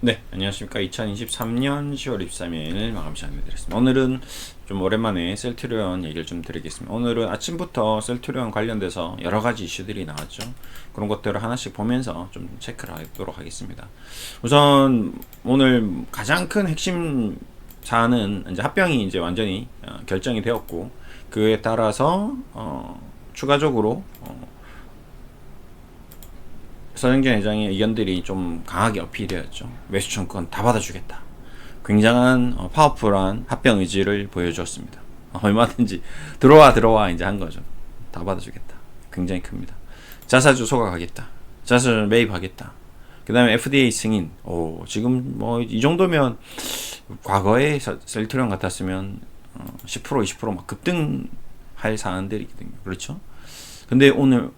네, 안녕하십니까. 2023년 10월 23일 마감 시간을 드렸습니다. 오늘은 좀 오랜만에 셀트리온 얘기를 좀 드리겠습니다. 오늘은 아침부터 셀트리온 관련돼서 여러 가지 이슈들이 나왔죠. 그런 것들을 하나씩 보면서 좀 체크를 하도록 하겠습니다. 우선 오늘 가장 큰 핵심 사안은 이제 합병이 이제 완전히 어, 결정이 되었고 그에 따라서 어, 추가적으로 어, 서영진 회장의 의견들이 좀 강하게 어필되었죠. 매수 청구권 다 받아주겠다. 굉장한 어, 파워풀한 합병 의지를 보여주었습니다. 어, 얼마든지 들어와 들어와 이제 한 거죠. 다 받아주겠다. 굉장히 큽니다. 자사주 소각하겠다. 자사주 매입하겠다. 그 다음에 FDA 승인. 오, 지금 뭐 이 정도면 과거에 서- 셀트리온 같았으면 어, 10% 20%막 급등할 사안들이거든요. 그렇죠? 근데 오늘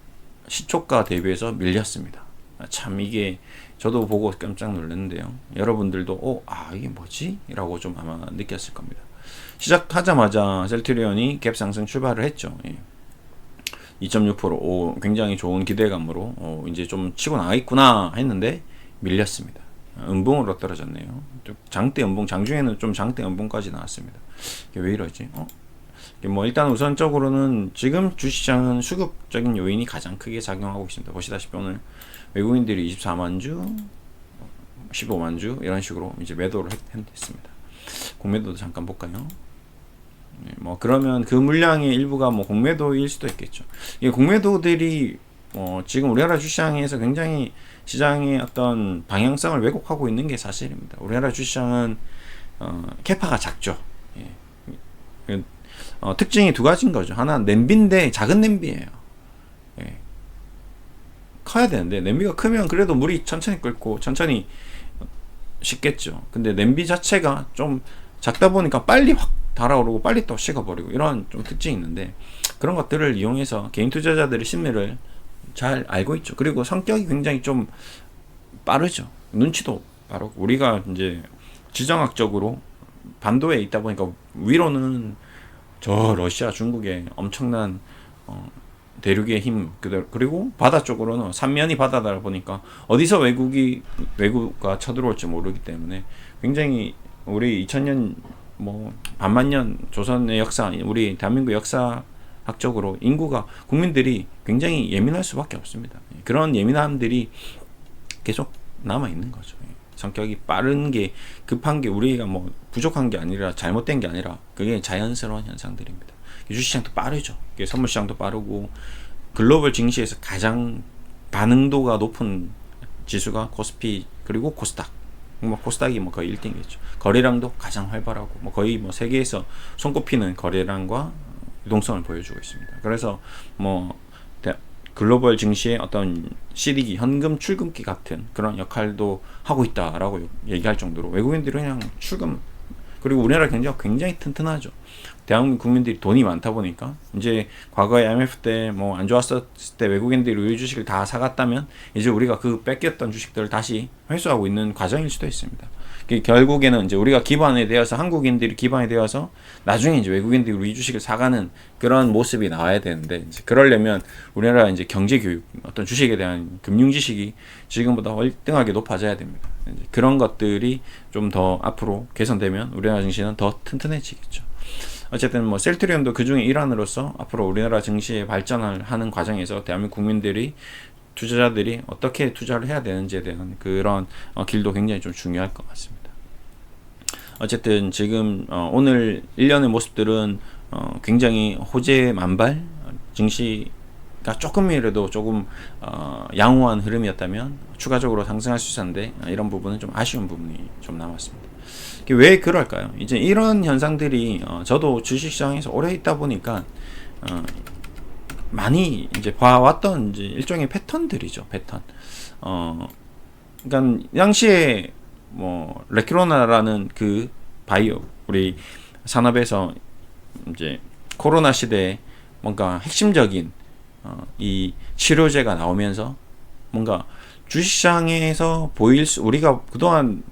시초가 대비해서 밀렸습니다. 아, 참 이게 저도 보고 깜짝 놀랐는데요. 여러분들도 어, 아 이게 뭐지? 라고 좀 아마 느꼈을 겁니다. 시작하자마자 셀트리온이 갭 상승 출발을 했죠. 예. 2.6% 오, 굉장히 좋은 기대감으로 어, 이제 좀 치고 나가겠구나 했는데 밀렸습니다. 아, 음봉으로 떨어졌네요. 좀 장대 음봉 장중에는 좀 장대 음봉까지 나왔습니다. 이게 왜 이러지? 어? 뭐 일단 우선적으로는 지금 주시장은 수급적인 요인이 가장 크게 작용하고 있습니다. 보시다시피 오늘 외국인들이 24만 주, 15만 주 이런 식으로 이제 매도를 했- 했습니다. 공매도도 잠깐 볼까요? 네, 뭐 그러면 그 물량의 일부가 뭐 공매도일 수도 있겠죠. 이 공매도들이 어 지금 우리나라 주시장에서 굉장히 시장의 어떤 방향성을 왜곡하고 있는 게 사실입니다. 우리나라 주시장은 어 캐파가 작죠. 예. 그, 어, 특징이 두 가지인 거죠. 하나 냄비인데 작은 냄비예요. 예. 커야 되는데 냄비가 크면 그래도 물이 천천히 끓고 천천히 식겠죠. 근데 냄비 자체가 좀 작다 보니까 빨리 확 달아오르고 빨리 또 식어버리고 이런 좀 특징이 있는데 그런 것들을 이용해서 개인 투자자들의 심리를 잘 알고 있죠. 그리고 성격이 굉장히 좀 빠르죠. 눈치도 빠르고 우리가 이제 지정학적으로 반도에 있다 보니까 위로는 저 러시아 중국의 엄청난 어, 대륙의 힘 그대로 그리고 바다 쪽으로는 삼면이 바다다 보니까 어디서 외국이 외국가 쳐들어올지 모르기 때문에 굉장히 우리 2000년 뭐 반만 년 조선의 역사 우리 대한민국 역사학적으로 인구가 국민들이 굉장히 예민할 수밖에 없습니다. 그런 예민함들이 계속 남아 있는 거죠. 성격이 빠른 게 급한 게 우리가 뭐 부족한 게 아니라 잘못된 게 아니라 그게 자연스러운 현상들입니다. 주식시장도 빠르죠. 선물시장도 빠르고 글로벌 증시에서 가장 반응도가 높은 지수가 코스피 그리고 코스닥. 뭐 코스닥이 뭐 거의 1등이겠죠. 거래량도 가장 활발하고 뭐 거의 뭐 세계에서 손꼽히는 거래량과 유동성을 보여주고 있습니다. 그래서 뭐 대- 글로벌 증시의 어떤 시리기 현금 출금기 같은 그런 역할도 하고 있다라고 얘기할 정도로 외국인들이 그냥 출금 그리고 우리나라 경제가 굉장히 튼튼하죠. 대한민국 국민들이 돈이 많다 보니까 이제 과거에 IMF 때 뭐 안 좋았을 때 외국인들이 우리 주식을 다 사갔다면 이제 우리가 그 뺏겼던 주식들을 다시 회수하고 있는 과정일 수도 있습니다. 그 결국에는 이제 우리가 기반에 되어서 한국인들이 기반에 되어서 나중에 이제 외국인들이 우리 주식을 사가는 그런 모습이 나와야 되는데 이제 그러려면 우리나라 이제 경제 교육 어떤 주식에 대한 금융 지식이 지금보다 월등하게 높아져야 됩니다. 그런 것들이 좀 더 앞으로 개선되면 우리나라 증시는 더 튼튼해지겠죠. 어쨌든 뭐 셀트리온도 그 중에 일환으로서 앞으로 우리나라 증시의 발전을 하는 과정에서 대한민국 국민들이 투자자들이 어떻게 투자를 해야 되는지에 대한 그런 어, 길도 굉장히 좀 중요할 것 같습니다. 어쨌든 지금 어, 오늘 일련의 모습들은 어, 굉장히 호재 만발 증시가 조금이라도 조금 어, 양호한 흐름이었다면 추가적으로 상승할 수 있었는데 어, 이런 부분은 좀 아쉬운 부분이 좀 남았습니다. 왜 그럴까요? 이제 이런 현상들이 어, 저도 주식시장에서 오래 있다 보니까 어, 많이 이제 봐왔던 이제 일종의 패턴들이죠 패턴. 어, 그러니까 이 당시에 뭐 레키로나라는 그 바이오 우리 산업에서 이제 코로나 시대에 뭔가 핵심적인 어, 이 치료제가 나오면서 뭔가 주식시장에서 보일 수 우리가 그동안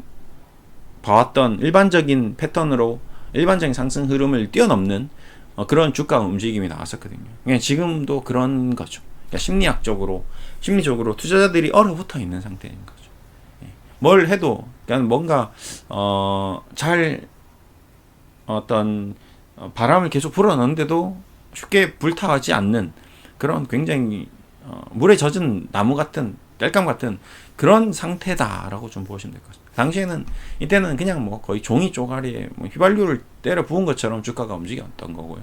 봐왔던 일반적인 패턴으로 일반적인 상승 흐름을 뛰어넘는 어, 그런 주가 움직임이 나왔었거든요. 그냥 지금도 그런 거죠. 그러니까 심리학적으로 심리적으로 투자자들이 얼어붙어 있는 상태인 거죠. 예. 뭘 해도 그러니까 뭔가 어 잘 어떤 어, 바람을 계속 불어넣는데도 쉽게 불타지 않는 그런 굉장히 어, 물에 젖은 나무 같은 땔감 같은 그런 상태다라고 좀 보시면 될 것 같습니다. 당시에는 이때는 그냥 뭐 거의 종이 쪼가리에 뭐 휘발유를 때려 부은 것처럼 주가가 움직였던 거고요.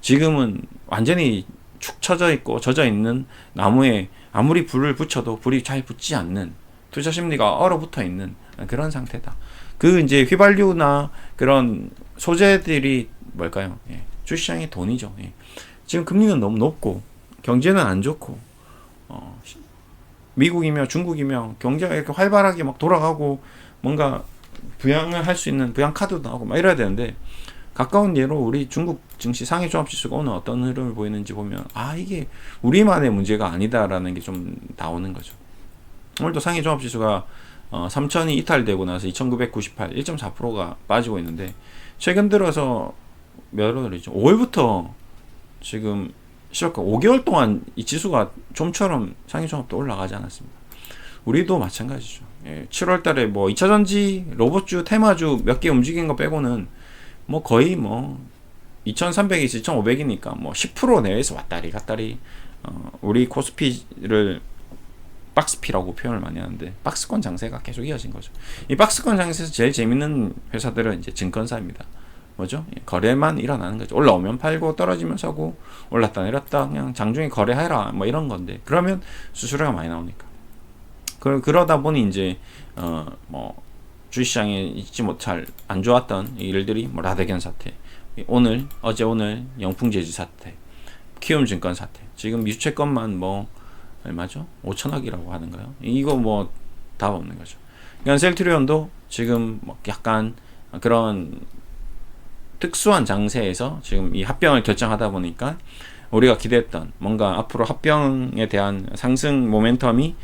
지금은 완전히 축 처져 있고 젖어 있는 나무에 아무리 불을 붙여도 불이 잘 붙지 않는 투자 심리가 얼어붙어 있는 그런 상태다. 그 이제 휘발유나 그런 소재들이 뭘까요? 예. 주시장의 돈이죠. 예. 지금 금리는 너무 높고 경제는 안 좋고 어, 미국이며 중국이며 경제가 이렇게 활발하게 막 돌아가고 뭔가 부양을 할 수 있는 부양 카드도 나오고 막 이래야 되는데 가까운 예로 우리 중국 증시 상해 종합 지수가 오늘 어떤 흐름을 보이는지 보면 아 이게 우리만의 문제가 아니다라는 게 좀 나오는 거죠. 오늘도 상해 종합 지수가 어, 3천이 이탈되고 나서 2,998, 1.4%가 빠지고 있는데 최근 들어서 몇 월이죠? 5월부터 지금 시작과 5개월 동안 이 지수가 좀처럼 상해 종합도 올라가지 않았습니다. 우리도 마찬가지죠. 예, 7월 달에 뭐 2차 전지, 로봇주, 테마주 몇 개 움직인 거 빼고는 뭐 거의 뭐 2300에서 2500이니까 뭐 10% 내외에서 왔다리 갔다리 어, 우리 코스피를 박스피라고 표현을 많이 하는데 박스권 장세가 계속 이어진 거죠. 이 박스권 장세에서 제일 재밌는 회사들은 이제 증권사입니다. 뭐죠? 예, 거래만 일어나는 거죠. 올라오면 팔고 떨어지면 사고 올랐다 내렸다 그냥 장중에 거래해라 뭐 이런 건데 그러면 수수료가 많이 나오니까 그, 그러다 보니 이제 어 뭐 주시장에 잊지 못할 안 좋았던 일들이 뭐 라데견 사태 오늘 어제 오늘 영풍 제주 사태 키움증권 사태 지금 미주채권만 뭐 얼마죠? 5천억이라고 하는가요? 이거 뭐 답 없는 거죠. 그러니까 셀트리온도 지금 뭐 약간 그런 특수한 장세에서 지금 이 합병을 결정하다 보니까 우리가 기대했던 뭔가 앞으로 합병에 대한 상승 모멘텀이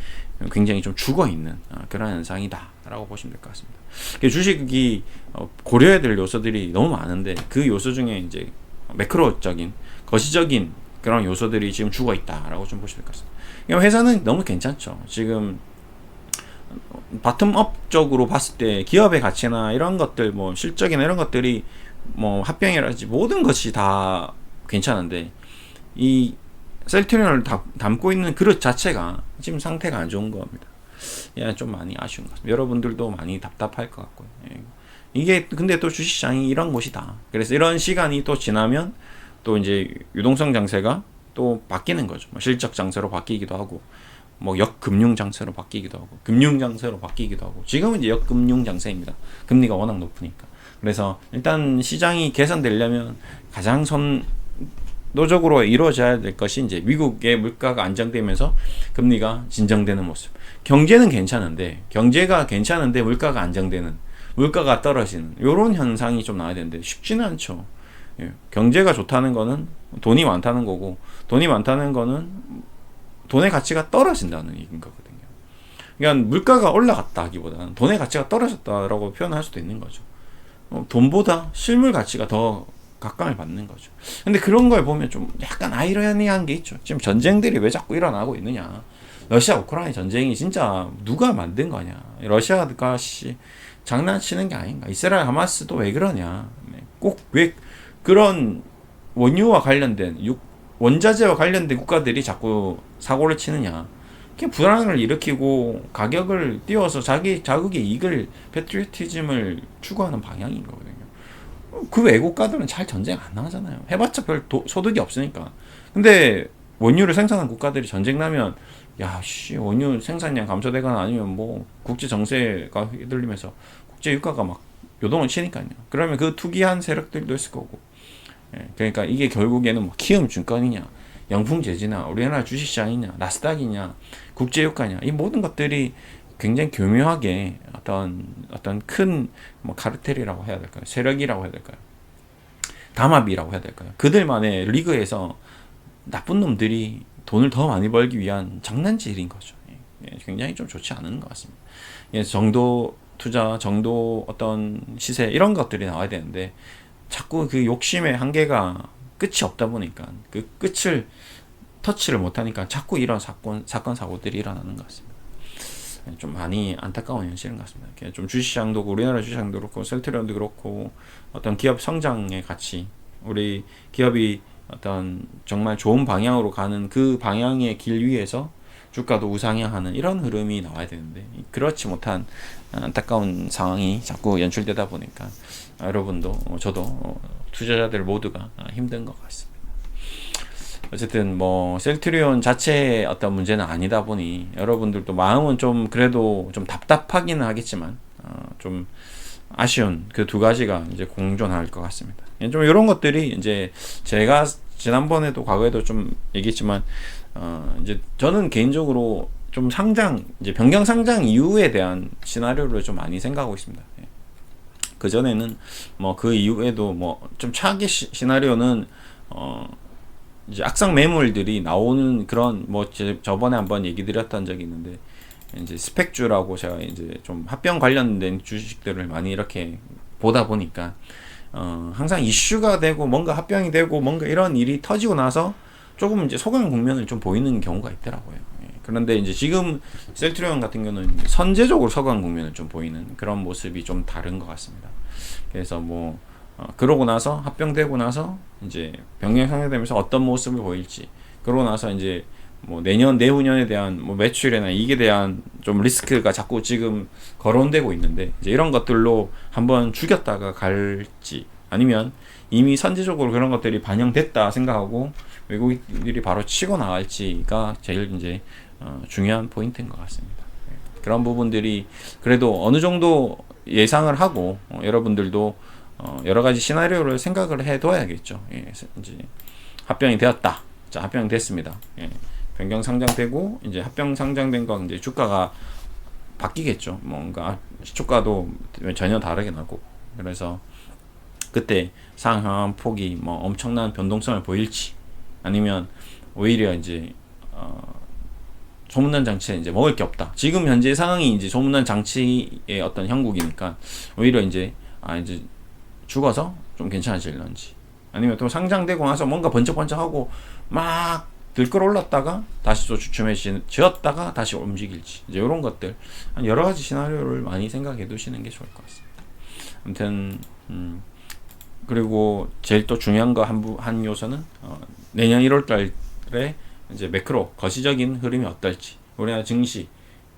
굉장히 좀 죽어 있는 어, 그런 현상이다라고 보시면 될 것 같습니다. 주식이 어, 고려해야 될 요소들이 너무 많은데 그 요소 중에 이제 매크로적인 거시적인 그런 요소들이 지금 죽어 있다라고 좀 보시면 될 것 같습니다. 회사는 너무 괜찮죠. 지금 바텀업적으로 봤을 때 기업의 가치나 이런 것들 뭐 실적이나 이런 것들이 뭐 합병이라든지 모든 것이 다 괜찮은데 이 셀트리온을 담고 있는 그릇 자체가 지금 상태가 안 좋은 겁니다. 예, 좀 많이 아쉬운 것 같습니다. 여러분들도 많이 답답할 것 같고요. 예. 이게 근데 또 주식시장이 이런 곳이다. 그래서 이런 시간이 또 지나면 또 이제 유동성 장세가 또 바뀌는 거죠. 뭐 실적 장세로 바뀌기도 하고, 뭐 역금융 장세로 바뀌기도 하고, 금융 장세로 바뀌기도 하고. 지금은 이제 역금융 장세입니다. 금리가 워낙 높으니까. 그래서 일단 시장이 개선되려면 가장 선도적으로 이루어져야 될 것이 이제 미국의 물가가 안정되면서 금리가 진정되는 모습. 경제는 괜찮은데 경제가 괜찮은데 물가가 안정되는 물가가 떨어지는 이런 현상이 좀 나와야 되는데 쉽지는 않죠. 예. 경제가 좋다는 거는 돈이 많다는 거고 돈이 많다는 거는 돈의 가치가 떨어진다는 얘기인 거거든요. 그러니까 물가가 올라갔다 하기보다는 돈의 가치가 떨어졌다라고 표현할 수도 있는 거죠. 어, 돈보다 실물 가치가 더 각광을 받는 거죠. 근데 그런 걸 보면 좀 약간 아이러니한 게 있죠. 지금 전쟁들이 왜 자꾸 일어나고 있느냐. 러시아 우크라이나 전쟁이 진짜 누가 만든 거냐. 러시아가 씨 장난치는 게 아닌가. 이스라엘 하마스도 왜 그러냐. 네, 꼭왜 그런 원유와 관련된 원자재와 관련된 국가들이 자꾸 사고를 치느냐. 그냥 불안을 일으키고 가격을 띄워서 자기 자국의 이익을 패트리오티즘을 추구하는 방향인 거거든요. 그 외국가들은 잘 전쟁 안 하잖아요. 해봤자 별 도, 소득이 없으니까. 근데 원유를 생산한 국가들이 전쟁 나면 야, 씨, 원유 생산량 감소되거나 아니면 뭐 국제 정세가 휘둘리면서 국제 유가가 막 요동을 치니까요. 그러면 그 투기한 세력들도 있을 거고. 예, 그러니까 이게 결국에는 뭐 키움 증권이냐, 영풍제지나 우리나라 주식시장이냐, 나스닥이냐, 국제유가냐 이 모든 것들이 굉장히 교묘하게 어떤 어떤 큰 뭐 카르텔이라고 해야 될까요? 세력이라고 해야 될까요? 담합이라고 해야 될까요? 그들만의 리그에서 나쁜 놈들이 돈을 더 많이 벌기 위한 장난질인 거죠. 예, 예 굉장히 좀 좋지 않은 것 같습니다. 예, 정도 투자, 정도 어떤 시세 이런 것들이 나와야 되는데 자꾸 그 욕심의 한계가 끝이 없다 보니까 그 끝을 터치를 못하니까 자꾸 이런 사건 사건 사고들이 일어나는 것 같습니다. 좀 많이 안타까운 현실인 것 같습니다. 좀 주식시장도 그렇고 우리나라 주식시장도 그렇고 셀트리온도 그렇고 어떤 기업 성장의 가치 우리 기업이 어떤 정말 좋은 방향으로 가는 그 방향의 길 위에서 주가도 우상향하는 이런 흐름이 나와야 되는데 그렇지 못한 안타까운 상황이 자꾸 연출되다 보니까 여러분도 어, 저도 어, 투자자들 모두가 힘든 것 같습니다. 어쨌든 뭐 셀트리온 자체의 어떤 문제는 아니다 보니 여러분들도 마음은 좀 그래도 좀 답답하기는 하겠지만 어, 좀 아쉬운 그 두 가지가 이제 공존할 것 같습니다. 좀 이런 것들이 이제 제가 지난번에도 과거에도 좀 얘기했지만 어 이제 저는 개인적으로 좀 상장 이제 변경 상장 이후에 대한 시나리오를 좀 많이 생각하고 있습니다. 예. 그 전에는 뭐 그 이후에도 뭐 좀 차기 시, 시나리오는 어 이제 악성 매물들이 나오는 그런 뭐 제, 저번에 한번 얘기 드렸던 적이 있는데 이제 스펙주라고 제가 이제 좀 합병 관련된 주식들을 많이 이렇게 보다 보니까 어 항상 이슈가 되고 뭔가 합병이 되고 뭔가 이런 일이 터지고 나서 조금 이제 소강 국면을 좀 보이는 경우가 있더라고요. 예. 그런데 이제 지금 셀트리온 같은 경우는 선제적으로 서강 국면을 좀 보이는 그런 모습이 좀 다른 것 같습니다. 그래서 뭐 어, 그러고 나서 합병되고 나서 이제 병행 상회되면서 어떤 모습을 보일지 그러고 나서 이제 뭐 내년 내후년에 대한 뭐 매출이나 이익에 대한 좀 리스크가 자꾸 지금 거론되고 있는데 이제 이런 것들로 한번 죽였다가 갈지 아니면 이미 선제적으로 그런 것들이 반영됐다 생각하고 외국인들이 바로 치고 나갈지가 제일 이제 어, 중요한 포인트인 것 같습니다. 네. 그런 부분들이 그래도 어느 정도 예상을 하고 어, 여러분들도 어, 여러 가지 시나리오를 생각을 해둬야겠죠. 예, 이제 합병이 되었다. 자, 합병 됐습니다. 예, 변경 상장되고 이제 합병 상장된 거 이제 주가가 바뀌겠죠. 뭔가 시초가도 전혀 다르게 나고 그래서 그때 상황 폭이 뭐 엄청난 변동성을 보일지 아니면 오히려 이제 어, 소문난 장치에 이제 먹을 게 없다. 지금 현재 상황이 이제 소문난 장치의 어떤 형국이니까 오히려 이제 아 이제 죽어서 좀 괜찮아질런지 아니면 또 상장되고 나서 뭔가 번쩍번쩍하고 막 들끓어올랐다가 다시 또 주춤해 지었다가 다시 움직일지 이제 이런 것들 여러 가지 시나리오를 많이 생각해 두시는 게 좋을 것 같습니다. 아무튼 음 그리고 제일 또 중요한 거 한 한 요소는 어 내년 1월 달에 이제 매크로 거시적인 흐름이 어떨지 우리나라 증시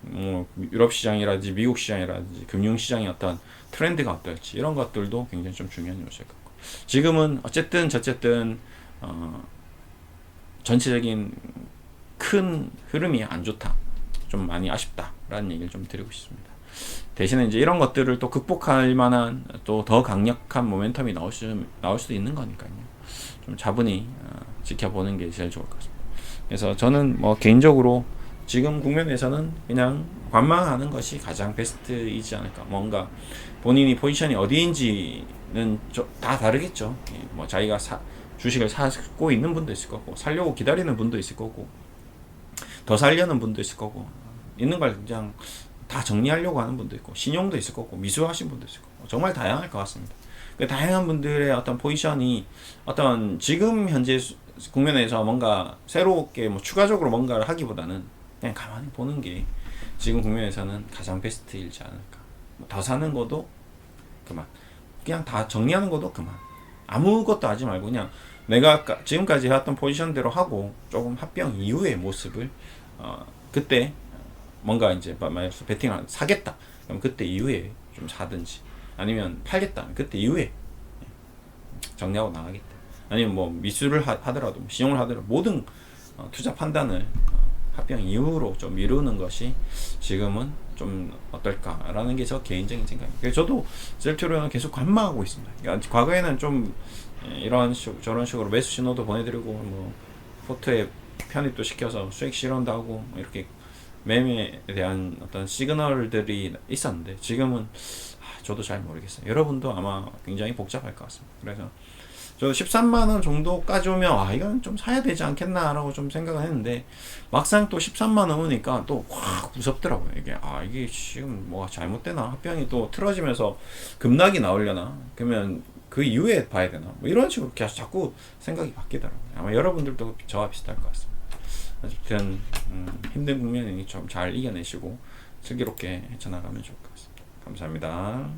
뭐 유럽 시장이라든지 미국 시장이라든지 금융 시장의 어떤 트렌드가 어떨지 이런 것들도 굉장히 좀 중요한 요소일 것 같고. 지금은 어쨌든 저쨌든 어 전체적인 큰 흐름이 안 좋다 좀 많이 아쉽다라는 얘기를 좀 드리고 싶습니다. 대신에 이제 이런 것들을 또 극복할 만한 또 더 강력한 모멘텀이 나올 수 나올 수도 있는 거니까요. 좀 차분히 어, 지켜보는 게 제일 좋을 것 같습니다 그래서 저는 뭐 개인적으로 지금 국면에서는 그냥 관망하는 것이 가장 베스트이지 않을까. 뭔가 본인이 포지션이 어디인지는 다 다르겠죠. 예, 뭐 자기가 사, 주식을 사고 있는 분도 있을 거고, 살려고 기다리는 분도 있을 거고, 더 살려는 분도 있을 거고, 있는 걸 그냥 다 정리하려고 하는 분도 있고, 신용도 있을 거고, 미수하신 분도 있을 거고, 정말 다양할 것 같습니다. 그 다양한 분들의 어떤 포지션이 어떤 지금 현재 국면에서 뭔가 새롭게 뭐 추가적으로 뭔가를 하기보다는 그냥 가만히 보는 게 지금 국면에서는 가장 베스트이지 않을까. 뭐더 사는 것도 그만. 그냥 다 정리하는 것도 그만. 아무것도 하지 말고 그냥 내가 지금까지 해왔던 포지션대로 하고 조금 합병 이후의 모습을 어 그때 뭔가 이제 말해서 베팅을 사겠다. 그럼 그때 이후에 좀 사든지 아니면 팔겠다. 그때 이후에 정리하고 나가겠다. 아니면 뭐 미수를 하, 더라도 신용을 하더라도 모든 어, 투자 판단을 합병 이후로 좀 미루는 것이 지금은 좀 어떨까라는 게 저 개인적인 생각입니다. 저도 셀트로는 계속 관망하고 있습니다. 그러니까 과거에는 좀 예, 이런 식, 저런 식으로 매수 신호도 보내드리고 뭐 포트에 편입도 시켜서 수익 실현도 하고 뭐 이렇게 매매에 대한 어떤 시그널들이 있었는데 지금은 아, 저도 잘 모르겠어요. 여러분도 아마 굉장히 복잡할 것 같습니다. 그래서 저 13만 원 정도까지 오면 아 이건 좀 사야 되지 않겠나라고 좀 생각을 했는데 막상 또 13만 원 오니까 또 확 무섭더라고요. 이게 아 이게 지금 뭐가 잘못되나? 합병이 또 틀어지면서 급락이 나오려나? 그러면 그 이후에 봐야 되나? 뭐 이런 식으로 계속 자꾸 생각이 바뀌더라고요. 아마 여러분들도 저와 비슷할 것 같습니다. 어쨌든 음, 힘든 국면이니 좀잘 이겨내시고 슬기롭게 헤쳐나가면 좋을 것 같습니다. 감사합니다.